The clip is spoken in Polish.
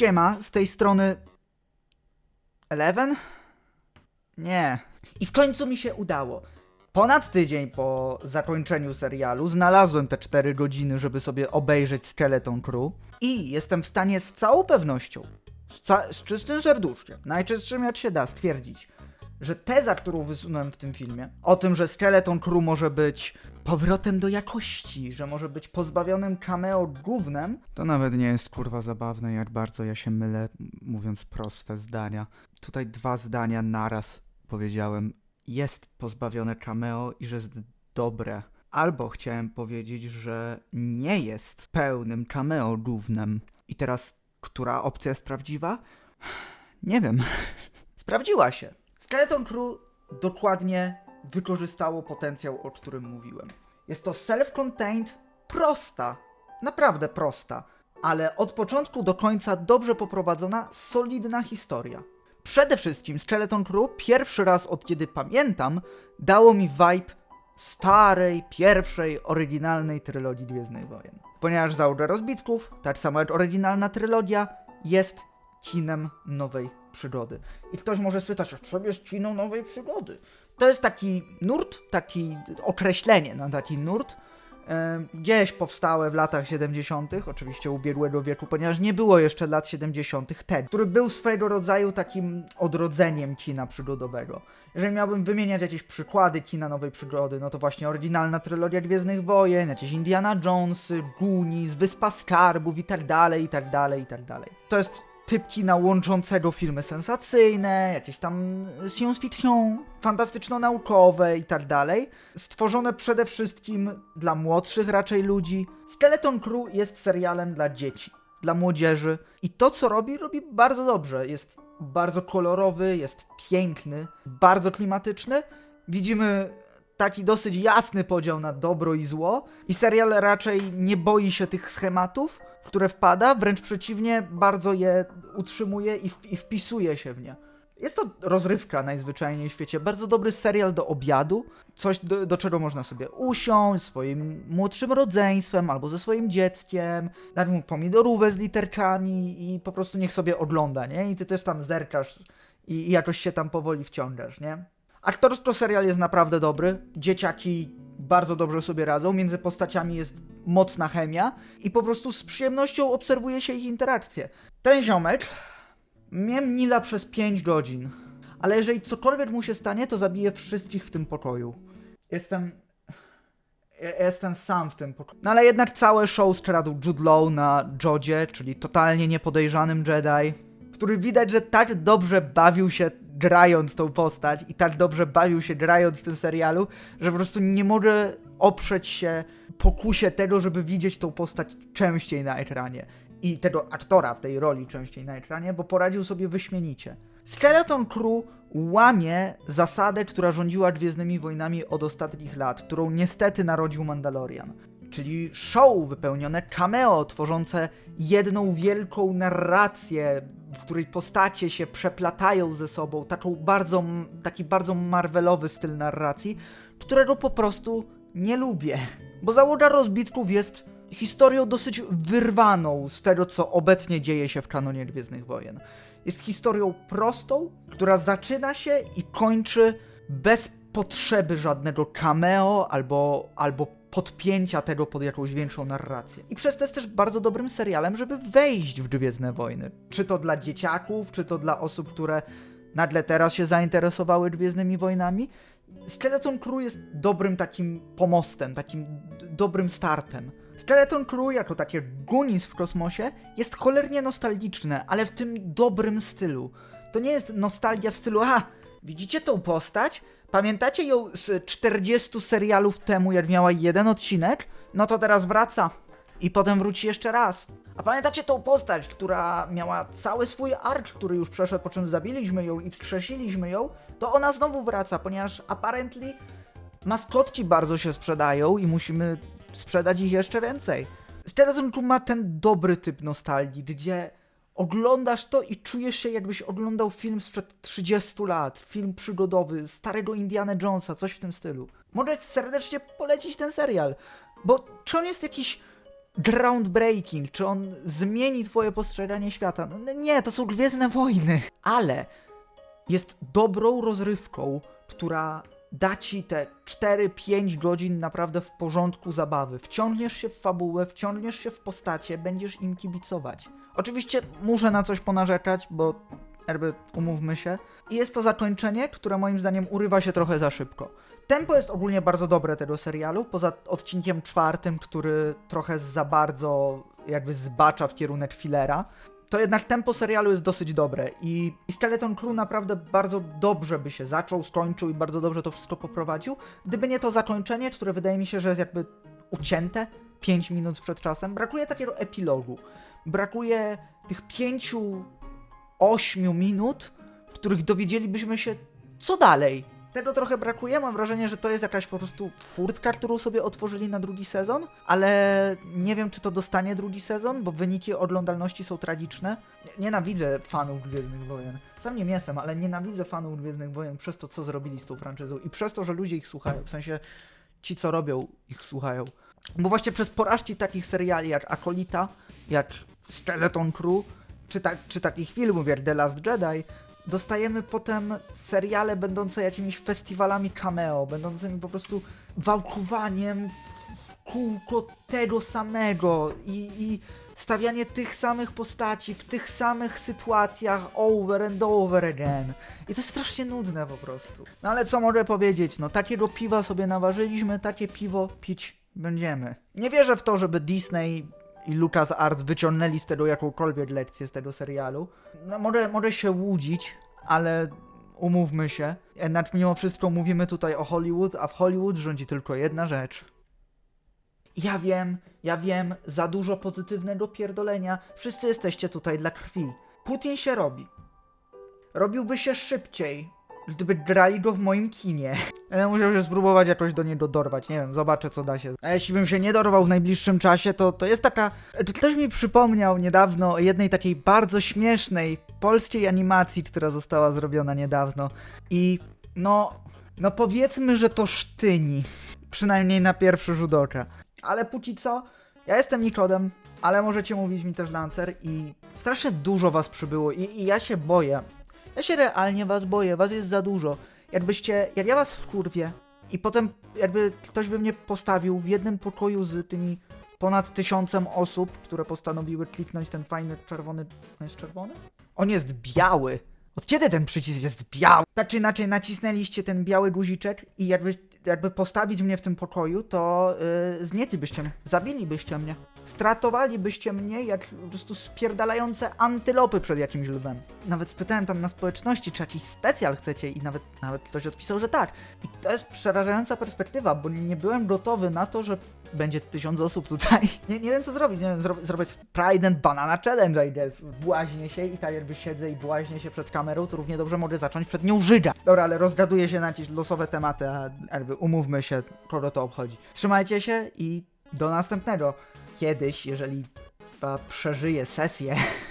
Siema, z tej strony... Eleven? Nie. I w końcu mi się udało. Ponad tydzień po zakończeniu serialu znalazłem te 4 godziny, żeby sobie obejrzeć Skeleton Crew i jestem w stanie z całą pewnością, z, ca- z czystym serduszkiem, najczystszym jak się da, stwierdzić, że teza, którą wysunąłem w tym filmie, o tym, że Skeleton Crew może być powrotem do jakości, że może być pozbawionym cameo gównem, to nawet nie jest kurwa zabawne, jak bardzo ja się mylę, mówiąc proste zdania. Tutaj dwa zdania naraz powiedziałem, jest pozbawione cameo i że jest dobre. Albo chciałem powiedzieć, że nie jest pełnym cameo gównem. I teraz, która opcja jest prawdziwa? Nie wiem. Sprawdziła się. Skeleton Crew dokładnie wykorzystało potencjał, o którym mówiłem. Jest to self-contained, prosta, naprawdę prosta, ale od początku do końca dobrze poprowadzona, solidna historia. Przede wszystkim Skeleton Crew pierwszy raz od kiedy pamiętam dało mi vibe starej, pierwszej, oryginalnej trylogii Gwiezdnych Wojen. Ponieważ załoga rozbitków, tak samo jak oryginalna trylogia, jest kinem nowej przygody. I ktoś może spytać, a czym jest kino nowej przygody? To jest taki nurt, taki określenie na taki nurt, gdzieś powstałe w latach 70., oczywiście ubiegłego wieku, ponieważ nie było jeszcze lat 70. ten, który był swego rodzaju takim odrodzeniem kina przygodowego. Jeżeli miałbym wymieniać jakieś przykłady kina nowej przygody, no to właśnie oryginalna trylogia Gwiezdnych Wojen, jakieś Indiana Jonesy, Goonies, Wyspa Skarbów i tak dalej, i tak dalej, i tak dalej. To jest typ kina łączącego filmy sensacyjne, jakieś tam science fiction, fantastyczno-naukowe i tak dalej. Stworzone przede wszystkim dla młodszych raczej ludzi. Skeleton Crew jest serialem dla dzieci, dla młodzieży i to co robi, robi bardzo dobrze. Jest bardzo kolorowy, jest piękny, bardzo klimatyczny. Widzimy taki dosyć jasny podział na dobro i zło i serial raczej nie boi się tych schematów, w które wpada, wręcz przeciwnie, bardzo je utrzymuje i, w, i wpisuje się w nie. Jest to rozrywka najzwyczajniej w świecie. Bardzo dobry serial do obiadu. Coś, do, do czego można sobie usiąść swoim młodszym rodzeństwem albo ze swoim dzieckiem, dać mu pomidorówę z literkami i po prostu niech sobie ogląda, nie? I ty też tam zerkasz i, i jakoś się tam powoli wciągasz, nie? Aktorsko serial jest naprawdę dobry. Dzieciaki bardzo dobrze sobie radzą. Między postaciami jest mocna chemia i po prostu z przyjemnością obserwuje się ich interakcje. Ten ziomek Miem Nila przez 5 godzin, ale jeżeli cokolwiek mu się stanie, to zabije wszystkich w tym pokoju. Jestem. Jestem sam w tym pokoju. No ale jednak całe show skradł Jude Law na Jodzie, czyli totalnie niepodejrzanym Jedi, który widać, że tak dobrze bawił się grając tą postać i tak dobrze bawił się grając w tym serialu, że po prostu nie może oprzeć się pokusie tego, żeby widzieć tą postać częściej na ekranie i tego aktora w tej roli częściej na ekranie, bo poradził sobie wyśmienicie. Skeleton Crew łamie zasadę, która rządziła Gwiezdnymi Wojnami od ostatnich lat, którą niestety narodził Mandalorian. Czyli show wypełnione cameo, tworzące jedną wielką narrację, w której postacie się przeplatają ze sobą, taką bardzo, taki bardzo marvelowy styl narracji, którego po prostu nie lubię. Bo załoga rozbitków jest historią dosyć wyrwaną z tego, co obecnie dzieje się w kanonie Gwiezdnych Wojen. Jest historią prostą, która zaczyna się i kończy bez potrzeby żadnego cameo albo, albo podpięcia tego pod jakąś większą narrację. I przez to jest też bardzo dobrym serialem, żeby wejść w Gwiezdne Wojny. Czy to dla dzieciaków, czy to dla osób, które nagle teraz się zainteresowały Gwiezdnymi Wojnami. Skeleton Crew jest dobrym takim pomostem, takim dobrym startem. Skeleton Crew jako takie Goonies w kosmosie jest cholernie nostalgiczne, ale w tym dobrym stylu. To nie jest nostalgia w stylu, aha, widzicie tą postać? Pamiętacie ją z 40 serialów temu, jak miała jeden odcinek? No to teraz wraca. I potem wróci jeszcze raz. A pamiętacie tą postać, która miała cały swój ark, który już przeszedł, po czym zabiliśmy ją i wskrzesiliśmy ją? To ona znowu wraca, ponieważ apparently maskotki bardzo się sprzedają i musimy sprzedać ich jeszcze więcej. Crew ma ten dobry typ nostalgii, gdzie oglądasz to i czujesz się jakbyś oglądał film sprzed 30 lat, film przygodowy, starego Indiana Jonesa, coś w tym stylu. Mogę serdecznie polecić ten serial, bo czy on jest jakiś groundbreaking, czy on zmieni twoje postrzeganie świata. No nie, to są Gwiezdne Wojny. Ale jest dobrą rozrywką, która da ci te 4-5 godzin naprawdę w porządku zabawy. Wciągniesz się w fabułę, wciągniesz się w postacie, będziesz im kibicować. Oczywiście muszę na coś ponarzekać, bo jakby umówmy się. I jest to zakończenie, które moim zdaniem urywa się trochę za szybko. Tempo jest ogólnie bardzo dobre tego serialu, poza odcinkiem czwartym, który trochę za bardzo jakby zbacza w kierunek fillera. To jednak tempo serialu jest dosyć dobre i, i Skeleton Crew naprawdę bardzo dobrze by się zaczął, skończył i bardzo dobrze to wszystko poprowadził, gdyby nie to zakończenie, które wydaje mi się, że jest jakby ucięte 5 minut przed czasem. Brakuje takiego epilogu. Brakuje tych pięciu, ośmiu minut, w których dowiedzielibyśmy się, co dalej. Tego trochę brakuje. Mam wrażenie, że to jest jakaś po prostu furtka, którą sobie otworzyli na drugi sezon, ale nie wiem, czy to dostanie drugi sezon, bo wyniki oglądalności są tragiczne. Nienawidzę fanów Gwiezdnych Wojen. Sam nie jestem, ale nienawidzę fanów Gwiezdnych Wojen przez to, co zrobili z tą franczyzą i przez to, że ludzie ich słuchają. W sensie ci, co robią, ich słuchają. Bo właśnie przez porażki takich seriali jak Akolita, jak Skeleton Crew, czy, ta, czy takich filmów jak The Last Jedi, dostajemy potem seriale będące jakimiś festiwalami cameo, będącymi po prostu wałkowaniem w kółko tego samego i, i stawianie tych samych postaci w tych samych sytuacjach over and over again. I to jest strasznie nudne po prostu. No ale co mogę powiedzieć? No takiego piwa sobie naważyliśmy, takie piwo pić będziemy. Nie wierzę w to, żeby Disney i LucasArts wyciągnęli z tego jakąkolwiek lekcję z tego serialu. No może, może się łudzić, ale umówmy się. Jednak mimo wszystko mówimy tutaj o Hollywood, a w Hollywood rządzi tylko jedna rzecz. Ja wiem, ja wiem, za dużo pozytywnego pierdolenia. Wszyscy jesteście tutaj dla krwi. Putin się robi. Robiłby się szybciej, gdyby grali go w moim kinie. Ja musiał się spróbować jakoś do niego dorwać, nie wiem, zobaczę co da się. A jeśli bym się nie dorwał w najbliższym czasie, to, to jest taka... Ktoś mi przypomniał niedawno o jednej takiej bardzo śmiesznej polskiej animacji, która została zrobiona niedawno. I no... No powiedzmy, że to sztyni. Przynajmniej na pierwszy rzut oka. Ale póki co, ja jestem Nikodem, ale możecie mówić mi też Lancer i strasznie dużo was przybyło i, i ja się boję. Ja się realnie was boję, was jest za dużo. Jakbyście, jak ja was wkurwię i potem jakby ktoś by mnie postawił w jednym pokoju z tymi ponad tysiącem osób, które postanowiły kliknąć ten fajny czerwony... On jest czerwony? On jest biały! Od kiedy ten przycisk jest biały? Tak czy inaczej nacisnęliście ten biały guziczek i jakby, jakby postawić mnie w tym pokoju, to yy, zgnietlibyście mnie, zabilibyście mnie. Stratowalibyście mnie jak po prostu spierdalające antylopy przed jakimś lwem. Nawet spytałem tam na społeczności, czy jakiś specjal chcecie i nawet, nawet ktoś odpisał, że tak. I to jest przerażająca perspektywa, bo nie byłem gotowy na to, że będzie tysiąc osób tutaj. Nie, nie wiem co zrobić, nie wiem, zro zrobić Pride and Banana Challenge, I guess. Błaźnię się i tak jakby siedzę i błaźnię się przed kamerą, to równie dobrze mogę zacząć przed nią żyga. Dobra, ale rozgaduję się na jakieś losowe tematy, a jakby umówmy się, kogo to obchodzi. Trzymajcie się i do następnego. Kiedyś, jeżeli przeżyję sesję,